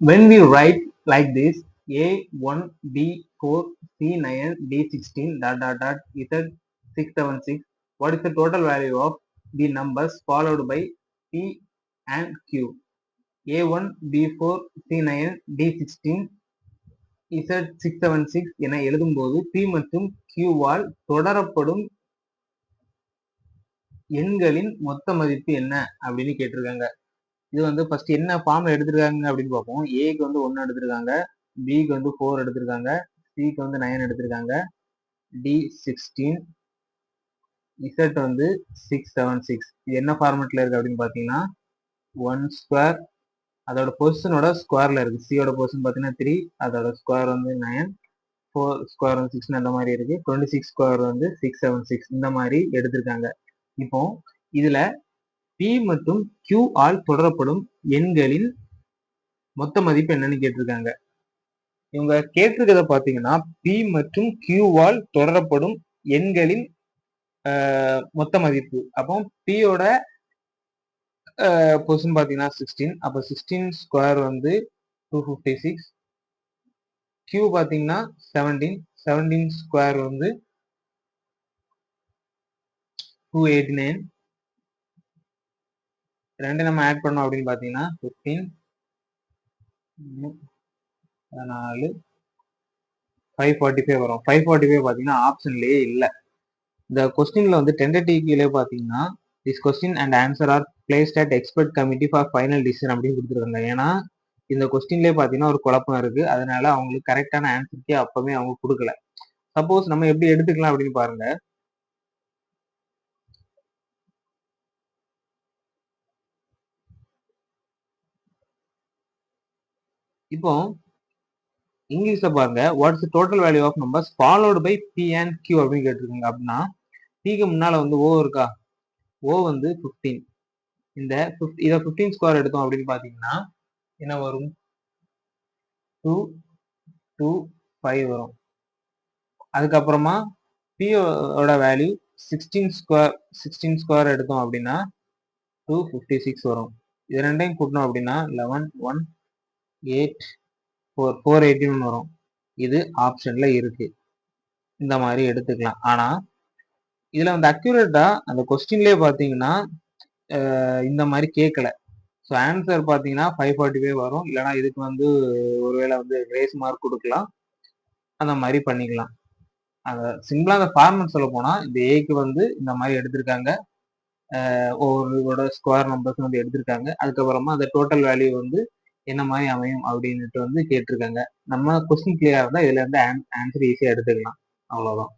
when we write like this a1 b4 c9 d16 dot dot dot z676 what is the total value of the numbers followed by p and q a1 b4 c9 d16 z676 என எழுதும்போது p மற்றும் q வால் தொடரப்படும் எண்களின் மொத்த மதிப்பு என்ன அப்படின்னு கேட்டிருக்காங்க இது வந்து ஃபர்ஸ்ட் என்ன ஃபார்ம்ல எடுத்திருக்காங்க அப்படின்னு பார்ப்போம். ஏக்கு வந்து ஒன்று எடுத்திருக்காங்க. பிக்கு வந்து ஃபோர் எடுத்திருக்காங்க. சிக்கு வந்து நைன் எடுத்திருக்காங்க. டி சிக்ஸ்டீன் இசட் வந்து சிக்ஸ் செவன் சிக்ஸ் இது என்ன ஃபார்மெட்ல இருக்கு அப்படின்னு பார்த்தீங்கன்னா ஒன் ஸ்கொயர் அதோட பொசிஷனோட ஸ்கொயர்ல இருக்கு. சியோட பொசிஷன் பார்த்தீங்கன்னா த்ரீ அதோட ஸ்கொயர் வந்து நைன் ஃபோர் ஸ்கொயர் வந்து சிக்ஸ் அந்த மாதிரி இருக்கு. டுவெண்ட்டி சிக்ஸ் ஸ்கொயர் வந்து சிக்ஸ் செவன் சிக்ஸ் இந்த மாதிரி எடுத்திருக்காங்க. இப்போ இதுல பி மற்றும் கியூ ஆல் தொடரப்படும் எண்களின் மொத்த மதிப்பு என்னன்னு கேட்டிருக்காங்க. இவங்க கேட்டிருக்கிறத பார்த்தீங்கன்னா பி மற்றும் கியூவால் தொடரப்படும் எண்களின் மொத்த மதிப்பு. அப்போ பியோட பொசிஷன் பாத்தீங்கன்னா சிக்ஸ்டீன் அப்போ சிக்ஸ்டீன் ஸ்கொயர் வந்து டூ ஃபிஃப்டி சிக்ஸ் கியூ பாத்தீங்கன்னா செவன்டீன் செவன்டீன் ஸ்கொயர் வந்து டூ எயிட்டி நைன் ரெண்டு நம்ம ஆட் பண்ணோம் அப்படின்னு பார்த்தீங்கன்னா ஃபிஃப்டீன் பதினாலு ஃபைவ் ஃபார்ட்டி ஃபைவ் வரும். ஃபைவ் ஃபார்ட்டி ஃபைவ் பார்த்தீங்கன்னா ஆப்ஷன்லேயே இல்லை. இந்த கொஸ்டின்ல வந்து டென்டேட்டிவ் கீழே பார்த்தீங்கன்னா this question and answer are placed at expert committee for final decision அப்படின்னு கொடுத்துருக்காங்க. ஏன்னா இந்த கொஸ்டின்லேயே பார்த்தீங்கன்னா ஒரு குழப்பம் இருக்கு. அதனால அவங்களுக்கு கரெக்டான ஆன்சருக்கே அப்போவே அவங்க கொடுக்கல. சப்போஸ் நம்ம எப்படி எடுத்துக்கலாம் அப்படின்னு பாருங்க. இப்போ இங்கிலீஷ்ல பாருங்க what's total value of numbers followed by P and Q அப்படின்னு கேட்டிருக்கீங்க அப்படின்னா பிக்கு முன்னால வந்து ஓ இருக்கா? ஓ வந்து ஃபிஃப்டீன் இந்த இதை ஃபிஃப்டீன் ஸ்கொயர் எடுத்தோம் அப்படின்னு பார்த்தீங்கன்னா என்ன வரும்? டூ டூ ஃபைவ் வரும். அதுக்கப்புறமா பியோட value sixteen square sixteen square எடுத்தோம் அப்படின்னா டூ ஃபிஃப்டி சிக்ஸ் வரும். இது ரெண்டையும் கூட்டணும் அப்படின்னா eleven one eight four four எயிட்டின்னு வரும். இது ஆப்ஷனில் இருக்குது இந்த மாதிரி எடுத்துக்கலாம். ஆனால் இதில் வந்து அக்யூரேட்டாக அந்த கொஸ்டின்லேயே பார்த்தீங்கன்னா இந்த மாதிரி கேட்கல. ஸோ ஆன்சர் பார்த்தீங்கன்னா ஃபைவ் ஃபார்ட்டி ஃபைவ் வரும். இல்லைனா இதுக்கு வந்து ஒருவேளை வந்து கிரேஸ் மார்க் கொடுக்கலாம். அந்த மாதிரி பண்ணிக்கலாம். அந்த சிம்பிளாக அந்த ஃபார்மெட் சொல்ல போனால் இந்த ஏக்கு வந்து இந்த மாதிரி எடுத்திருக்காங்க. ஒவ்வொரு ஸ்கொயர் நம்பர்ஸ் வந்து எடுத்திருக்காங்க. அதுக்கப்புறமா அந்த டோட்டல் வேல்யூ வந்து என்ன மாதிரி அமையும் அப்படின்னுட்டு வந்து கேட்டிருக்காங்க. நம்ம கொஸ்டின் கிளியரா இருந்தா இதுல இருந்து ஆன்சர் ஈஸியா எடுத்துக்கலாம். அவ்வளவுதான்.